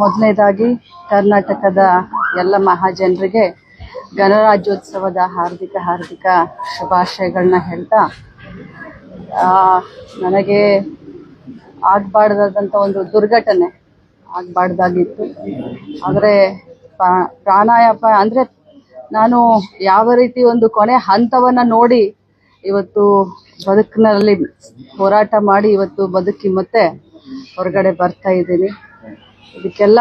ಮೊದಲನೇದಾಗಿ ಕರ್ನಾಟಕದ ಎಲ್ಲ ಮಹಾಜನರಿಗೆ ಗಣರಾಜ್ಯೋತ್ಸವದ ಹಾರ್ದಿಕ ಹಾರ್ದಿಕ ಶುಭಾಶಯಗಳನ್ನ ಹೇಳ್ತಾ ನನಗೆ ಆಗಬಾರ್ದಾದಂಥ ಒಂದು ದುರ್ಘಟನೆ ಆಗಬಾರ್ದಾಗಿತ್ತು. ಆದರೆ ಪ್ರಾಣಾಯಾಮ ಅಂದರೆ ನಾನು ಯಾವ ರೀತಿ ಒಂದು ಕೊನೆ ಹಂತವನ್ನು ನೋಡಿ ಇವತ್ತು ಬದುಕಿನಲ್ಲಿ ಹೋರಾಟ ಮಾಡಿ ಇವತ್ತು ಬದುಕಿ ಮತ್ತೆ ಹೊರಗಡೆ ಬರ್ತಾ ಇದ್ದೀನಿ. ಇದಕ್ಕೆಲ್ಲ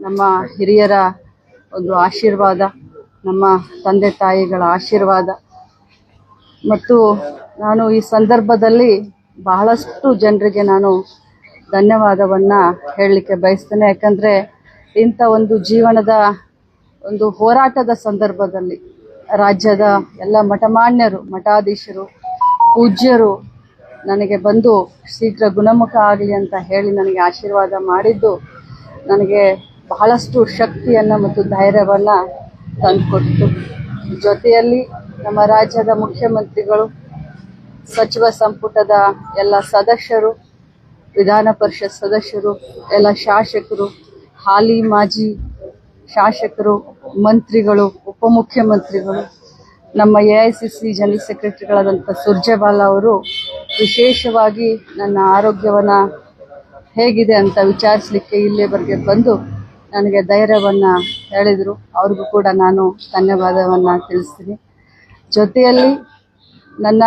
ನಮ್ಮ ಹಿರಿಯರ ಒಂದು ಆಶೀರ್ವಾದ, ನಮ್ಮ ತಂದೆ ತಾಯಿಗಳ ಆಶೀರ್ವಾದ. ಮತ್ತು ನಾನು ಈ ಸಂದರ್ಭದಲ್ಲಿ ಬಹಳಷ್ಟು ಜನರಿಗೆ ನಾನು ಧನ್ಯವಾದವನ್ನು ಹೇಳಲಿಕ್ಕೆ ಬಯಸ್ತೇನೆ. ಯಾಕಂದರೆ ಇಂಥ ಒಂದು ಜೀವನದ ಒಂದು ಹೋರಾಟದ ಸಂದರ್ಭದಲ್ಲಿ ರಾಜ್ಯದ ಎಲ್ಲ ಮಠಮಾನ್ಯರು, ಮಠಾಧೀಶರು, ಪೂಜ್ಯರು ನನಗೆ ಬಂದು ಶೀಘ್ರ ಗುಣಮುಖ ಆಗಲಿ ಅಂತ ಹೇಳಿ ನನಗೆ ಆಶೀರ್ವಾದ ಮಾಡಿದ್ದು, ನನಗೆ ಬಹಳಷ್ಟು ಶಕ್ತಿಯನ್ನು ಮತ್ತು ಧೈರ್ಯವನ್ನು ತಂದುಕೊಟ್ಟು ಜೊತೆಯಲ್ಲಿ ನಮ್ಮ ರಾಜ್ಯದ ಮುಖ್ಯಮಂತ್ರಿಗಳು, ಸಚಿವ ಸಂಪುಟದ ಎಲ್ಲ ಸದಸ್ಯರು, ವಿಧಾನ ಪರಿಷತ್ ಸದಸ್ಯರು, ಎಲ್ಲ ಶಾಸಕರು, ಹಾಲಿ ಮಾಜಿ ಶಾಸಕರು, ಮಂತ್ರಿಗಳು, ಉಪಮುಖ್ಯಮಂತ್ರಿಗಳು, ನಮ್ಮ A I C C general ಸೆಕ್ರೆಟರಿಗಳಾದಂಥ Surjewala ಅವರು ವಿಶೇಷವಾಗಿ ನನ್ನ ಆರೋಗ್ಯವನ್ನು ಹೇಗಿದೆ ಅಂತ ವಿಚಾರಿಸಲಿಕ್ಕೆ ಇಲ್ಲೇ ಬರ್ಗೆ ಬಂದು ನನಗೆ ಧೈರ್ಯವನ್ನು ಹೇಳಿದರು. ಅವ್ರಿಗೂ ಕೂಡ ನಾನು ಧನ್ಯವಾದವನ್ನು ತಿಳಿಸ್ತೀನಿ. ಜೊತೆಯಲ್ಲಿ ನನ್ನ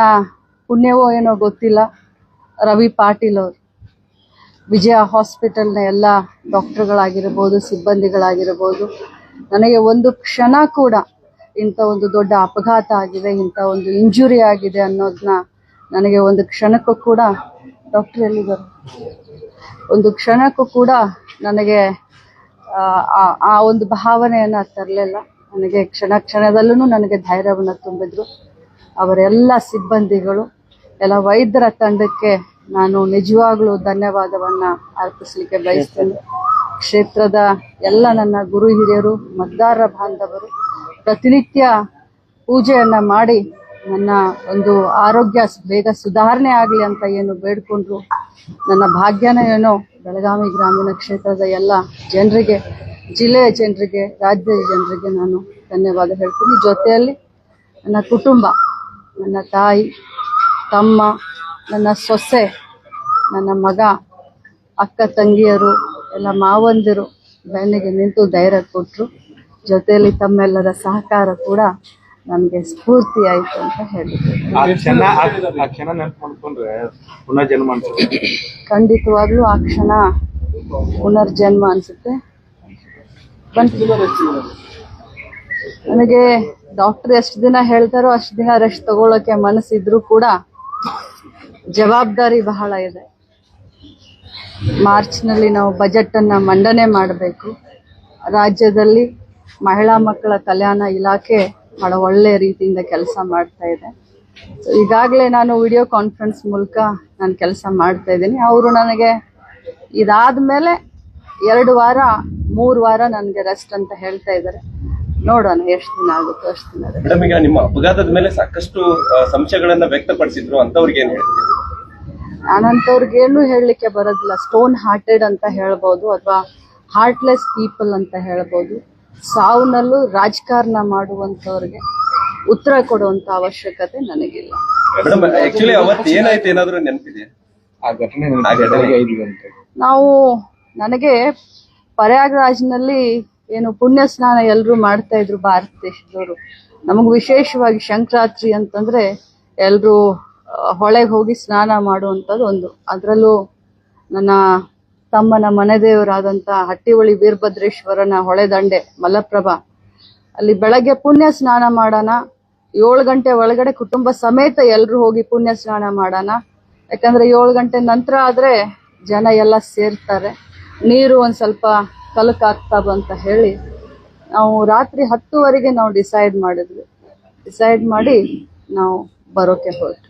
ಪುಣ್ಯವೋ ಏನೋ ಗೊತ್ತಿಲ್ಲ. ರವಿ ಪಾಟೀಲ್ ಅವರು. ವಿಜಯ ಹಾಸ್ಪಿಟಲ್ನ ಎಲ್ಲ ಡಾಕ್ಟ್ರುಗಳಾಗಿರ್ಬೋದು, ಸಿಬ್ಬಂದಿಗಳಾಗಿರ್ಬೋದು. ನನಗೆ ಒಂದು ಕ್ಷಣ ಕೂಡ ಇಂಥ ಒಂದು ದೊಡ್ಡ ಅಪಘಾತ ಆಗಿದೆ, ಇಂಥ ಒಂದು ಇಂಜುರಿ ಆಗಿದೆ ಅನ್ನೋದನ್ನ ನನಗೆ ಒಂದು ಕ್ಷಣಕ್ಕೂ ಕೂಡ ಡಾಕ್ಟರ್ ಎಲ್ಲಿದ್ದಾರೆ? ಒಂದು ಕ್ಷಣಕ್ಕೂ ಕೂಡ ನನಗೆ ಆ, ಒಂದು ಭಾವನೆಯನ್ನು ತರಲಿಲ್ಲ. ನನಗೆ ಕ್ಷಣ ಕ್ಷಣದಲ್ಲೂ ನನಗೆ ಧೈರ್ಯವನ್ನು ತುಂಬಿದ್ರು. ಅವರೆಲ್ಲ ಸಿಬ್ಬಂದಿಗಳು ಎಲ್ಲ ವೈದ್ಯರ ತಂಡಕ್ಕೆ ನಾನು ನಿಜವಾಗ್ಲೂ ಧನ್ಯವಾದವನ್ನು ಅರ್ಪಿಸಲಿಕ್ಕೆ ಬಯಸ್ತೇನೆ. ಕ್ಷೇತ್ರದ ಎಲ್ಲ ನನ್ನ ಗುರು ಹಿರಿಯರು ಮತದಾರರ ಬಾಂಧವರು ಪ್ರತಿನಿತ್ಯ ಪೂಜೆಯನ್ನು ಮಾಡಿ ನನ್ನ ಒಂದು ಆರೋಗ್ಯ ಬೇಗ ಸುಧಾರಣೆ ಆಗಲಿ ಅಂತ ಏನು ಬೇಡ್ಕೊಂಡ್ರು, ನನ್ನ ಭಾಗ್ಯನ ಏನೋ ಬೆಳಗಾವಿ ಗ್ರಾಮೀಣ ಕ್ಷೇತ್ರದ ಎಲ್ಲ ಜನರಿಗೆ ಜಿಲ್ಲೆಯ ಜನರಿಗೆ, ರಾಜ್ಯದ ಜನರಿಗೆ ನಾನು ಧನ್ಯವಾದ ಹೇಳ್ತೀನಿ. ಜೊತೆಯಲ್ಲಿ ನನ್ನ ಕುಟುಂಬ, ನನ್ನ ತಾಯಿ, ತಮ್ಮ, ನನ್ನ ಸೊಸೆ, ನನ್ನ ಮಗ, ಅಕ್ಕ ತಂಗಿಯರು, ಎಲ್ಲ ಮಾವಂದಿರು, ಬೆನ್ನಿಗೆ ನಿಂತು ಧೈರ್ಯ ಕೊಟ್ಟರು ಜೊತೆಯಲ್ಲಿ ತಮ್ಮೆಲ್ಲರ ಸಹಕಾರ ಕೂಡ ನಮಗೆ ಸ್ಫೂರ್ತಿ ಆಯ್ತು ಅಂತ ಹೇಳಿದ್ರು. ಖಂಡಿತವಾಗ್ಲೂ ಆ ಕ್ಷಣ ಪುನರ್ಜನ್ಮ ಅನ್ಸುತ್ತೆ. ನನಗೆ ಡಾಕ್ಟರ್ ಎಷ್ಟು ದಿನ ಹೇಳ್ತಾರೋ ಅಷ್ಟು ದಿನ ರೆಸ್ಟ್ ತಗೊಳ್ಳೋಕೆ ಮನಸ್ಸಿದ್ರು ಕೂಡ ಜವಾಬ್ದಾರಿ ಬಹಳ ಇದೆ. ಮಾರ್ಚ್ನಲ್ಲಿ ನಾವು ಬಜೆಟನ್ನು ಮಂಡನೆ ಮಾಡಬೇಕು. ರಾಜ್ಯದಲ್ಲಿ ಮಹಿಳಾ ಮಕ್ಕಳ ಕಲ್ಯಾಣ ಇಲಾಖೆ ಬಹಳ ಒಳ್ಳೆ ರೀತಿಯಿಂದ ಕೆಲಸ ಮಾಡ್ತಾ ಇದೆ. ಸೊ ಈಗಾಗಲೇ ನಾನು ವಿಡಿಯೋ ಕಾನ್ಫರೆನ್ಸ್ ಮೂಲಕ ನಾನು ಕೆಲಸ ಮಾಡ್ತಾ ಇದ್ದೀನಿ. ಅವರು ನನಗೆ ಇದಾದ ಮೇಲೆ ಎರಡು ವಾರ ಮೂರು ವಾರ ನನಗೆ ರೆಸ್ಟ್ ಅಂತ ಹೇಳ್ತಾ ಇದ್ದಾರೆ. ನೋಡೋಣ ಎಷ್ಟು ದಿನ ಆಗುತ್ತೋ ಅಷ್ಟು ದಿನ rest. ಮೇಡಮ್ ಈಗ ನಿಮ್ಮ ಅಪಘಾತದ ಮೇಲೆ ಸಾಕಷ್ಟು ಸಂಶಯಗಳನ್ನ ವ್ಯಕ್ತಪಡಿಸಿದ್ರು ಅಂತವ್ರಿಗೆ ಏನ್ ಹೇಳ್ತೀರಿ? ನಾನಂತವ್ರಿಗೆ ಏನು ಹೇಳಲಿಕ್ಕೆ ಬರೋದಿಲ್ಲ. ಸ್ಟೋನ್ ಹಾರ್ಟೆಡ್ ಅಂತ ಹೇಳ್ಬೋದು ಅಥವಾ ಹಾರ್ಟ್ಲೆಸ್ ಪೀಪಲ್ ಅಂತ ಹೇಳ್ಬೋದು. ಸಾವುನಲ್ಲೂ ರಾಜಕಾರಣ ಮಾಡುವಂತವ್ರಿಗೆ ಉತ್ತರ ಕೊಡುವಂತ ಅವಶ್ಯಕತೆ ನನಗಿಲ್ಲ. ನಾವು ನನಗೆ ಪ್ರಯಾಗ್ರಾಜ್ನಲ್ಲಿ ಏನು ಪುಣ್ಯ ಸ್ನಾನ ಎಲ್ಲರೂ ಮಾಡ್ತಾ ಇದ್ರು ಭಾರತ ದೇಶದವರು. ನಮಗೆ ವಿಶೇಷವಾಗಿ ಸಂಕ್ರಾಂತಿ ಅಂತಂದ್ರೆ ಎಲ್ಲರೂ ಹೊಳೆಗೆ ಹೋಗಿ ಸ್ನಾನ ಮಾಡುವಂಥದ್ದು ಒಂದು. ಅದರಲ್ಲೂ ನನ್ನ ತಮ್ಮನ ಮನೆ ದೇವರಾದಂಥ ಹಟ್ಟಿಹೊಳಿ ವೀರಭದ್ರೇಶ್ವರನ ಹೊಳೆದಂಡೆ ಮಲಪ್ರಭಾ. ಅಲ್ಲಿ ಬೆಳಗ್ಗೆ ಪುಣ್ಯ ಸ್ನಾನ ಮಾಡೋಣ. ಏಳು ಗಂಟೆ ಒಳಗಡೆ ಕುಟುಂಬ ಸಮೇತ ಎಲ್ಲರೂ ಹೋಗಿ ಪುಣ್ಯ ಸ್ನಾನ ಮಾಡೋಣ. ಯಾಕಂದ್ರೆ ಏಳು ಗಂಟೆ ನಂತರ ಆದ್ರೆ ಜನ ಎಲ್ಲ ಸೇರ್ತಾರೆ. ನೀರು ಒಂದು ಸ್ವಲ್ಪ ಕಲಕಾಗ್ತಾ ಅಂತ ಹೇಳಿ ನಾವು ರಾತ್ರಿ ಹತ್ತುವರೆಗೆ ನಾವು ಡಿಸೈಡ್ ಮಾಡಿದ್ವಿ. ಡಿಸೈಡ್ ಮಾಡಿ ನಾವು ಬರೋಕೆ ಹೊರಟು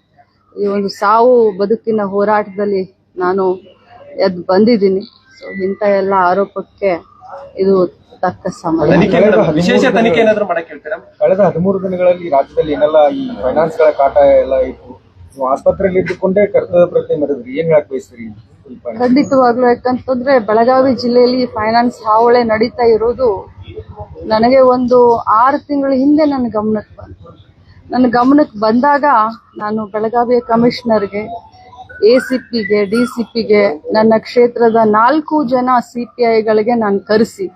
ಈ ಒಂದು ಸಾವು ಬದುಕಿನ ಹೋರಾಟದಲ್ಲಿ ನಾನು ಎದ್ದು ಬಂದಿದ್ದೀನಿ. ಸೊ ಇಂಥ ಎಲ್ಲ ಆರೋಪಕ್ಕೆ ಇದು ತಕ್ಕ ಸಮಯ. ವಿಶೇಷ ತನಿಖೆ ಏನಾದ್ರು ಮಾಡಕ್ ಹೇಳ್ತೀರಾ? ಕಳೆದ ಹದಿಮೂರು ದಿನಗಳಲ್ಲಿ ರಾಜ್ಯದಲ್ಲಿ ಏನೆಲ್ಲ ಈ ಫೈನಾನ್ಸ್ಗಳ ಕಾಟ ಎಲ್ಲ ಇತ್ತು ನೀವು ಆಸ್ಪತ್ರೆಯಲ್ಲಿ ಇದ್ದುಕೊಂಡೇ ಕರ್ತವ್ಯ ಪ್ರತಿ ಮೆರೆದ್ರಿ ಏನ್ ಹೇಳಕ್ ಬಯಸ್ತೀರಿ? ಖಂಡಿತವಾಗ್ಲೂ ಯಾಕಂತಂದ್ರೆ ಬೆಳಗಾವಿ ಜಿಲ್ಲೆಯಲ್ಲಿ ಫೈನಾನ್ಸ್ ಹಾವಳೆ ನಡೀತಾ ಇರೋದು ನನಗೆ ಒಂದು ಆರು ತಿಂಗಳ ಹಿಂದೆ ನನ್ನ ಗಮನಕ್ಕೆ ನನ್ನ ಗಮನಕ್ಕೆ ಬಂದಾಗ ನಾನು ಬೆಳಗಾವಿಯ ಕಮಿಷನರ್ಗೆ ಎ ಸಿ ಪಿಗೆ ಡಿ ಸಿ ಪಿಗೆ ನನ್ನ ಕ್ಷೇತ್ರದ ನಾಲ್ಕು ಜನ ಸಿ ಪಿ ಐಗಳಿಗೆ ನಾನು ಕರೆಸಿ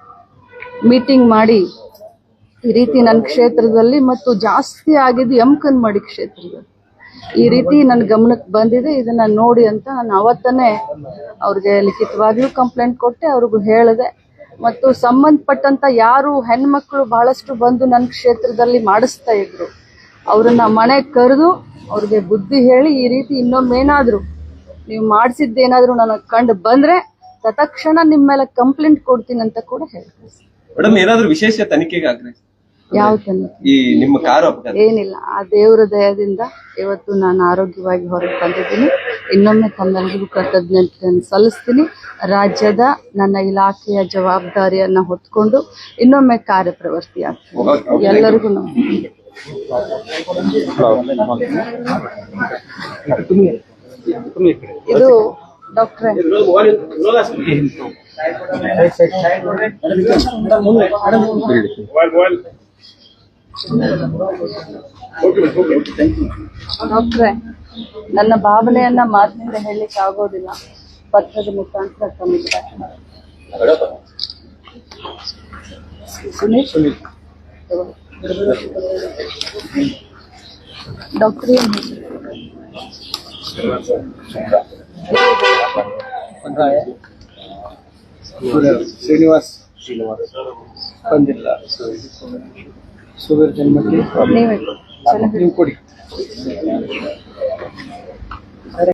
ಮೀಟಿಂಗ್ ಮಾಡಿ, ಈ ರೀತಿ ನನ್ನ ಕ್ಷೇತ್ರದಲ್ಲಿ ಮತ್ತು ಜಾಸ್ತಿ ಆಗಿದ್ದು ಯಮಕನ್ಮಡಿ ಕ್ಷೇತ್ರದಲ್ಲಿ. ಈ ರೀತಿ ನನ್ನ ಗಮನಕ್ಕೆ ಬಂದಿದೆ, ಇದನ್ನ ನೋಡಿ ಅಂತ ನಾನು ಅವತ್ತನೇ ಅವ್ರಿಗೆ ಲಿಖಿತವಾಗಿಯೂ ಕಂಪ್ಲೇಂಟ್ ಕೊಟ್ಟೆ, ಅವ್ರಿಗೂ ಹೇಳಿದೆ. ಮತ್ತು ಸಂಬಂಧಪಟ್ಟಂತ ಯಾರು ಹೆಣ್ಮಕ್ಳು ಬಹಳಷ್ಟು ಬಂದು ನನ್ನ ಕ್ಷೇತ್ರದಲ್ಲಿ ಮಾಡಿಸ್ತಾ ಇದ್ರು. ಅವ್ರನ್ನ ಮನೆಗೆ ಕರೆದು ಅವ್ರಿಗೆ ಬುದ್ಧಿ ಹೇಳಿ ಈ ರೀತಿ ಇನ್ನೊಮ್ಮೇನಾದ್ರು ನೀವು ಮಾಡಿಸಿದ್ದೇನಾದರೂ ನನಗೆ ಕಂಡು ಬಂದ್ರೆ ತತ್ಕ್ಷಣ ನಿಮ್ಮ ಮೇಲೆ ಕಂಪ್ಲೇಂಟ್ ಕೊಡ್ತೀನಿ ಅಂತ ಕೂಡ ಹೇಳ್ತೀನಿ. ಮೇಡಮ್ ಏನಾದ್ರು ವಿಶೇಷ ತನಿಖೆಗೆ ಆಗ್ರಹಿಸಿ ಯಾವ ತನಿಖೆ? ಈ ನಿಮ್ಮ ಕಾರು ಅಪಘಾತ? ಏನಿಲ್ಲ. ಆ ದೇವರ ದಯದಿಂದ ಇವತ್ತು ನಾನು ಆರೋಗ್ಯವಾಗಿ ಹೊರಗೆ ಬಂದಿದ್ದೀನಿ. ಇನ್ನೊಮ್ಮೆ ತಮ್ಮೆಲ್ಲರಿಗೂ ಕೃತಜ್ಞತೆಯನ್ನು ಸಲ್ಲಿಸ್ತೀನಿ. ರಾಜ್ಯದ ನನ್ನ ಇಲಾಖೆಯ ಜವಾಬ್ದಾರಿಯನ್ನ ಹೊತ್ಕೊಂಡು ಇನ್ನೊಮ್ಮೆ ಕಾರ್ಯಪ್ರವೃತ್ತಿ ಆಗ್ತೀನಿ ಎಲ್ಲರಿಗೂ ನಮಸ್ಕಾರ. ಇದು ಡಾಕ್ಟ್ರೆ. ಡಾಕ್ಟ್ರೆ ನನ್ನ ಭಾವನೆಯನ್ನ ಮಾತಿನಿಂದ ಹೇಳಲಿಕ್ಕೆ ಆಗೋದಿಲ್ಲ. ಪತ್ರದ ಮುಖಾಂತರ ತಮಗೆ ಸುನೀಲ್? ಸುನೀಲ್. ಡಾಕ್ಟರ್ ಏನ್ ಹೆಸರು? ಶ್ರೀನಿವಾಸ್ ಶ್ರೀನಿವಾಸ್ ಬಂದಿಲ್ಲ ಸುಗರ್ ಜನ್ಮಕ್ಕೆ ನೀವೇ ಚೆನ್ನಾಗಿ ನೀವು ಕೊಡಿ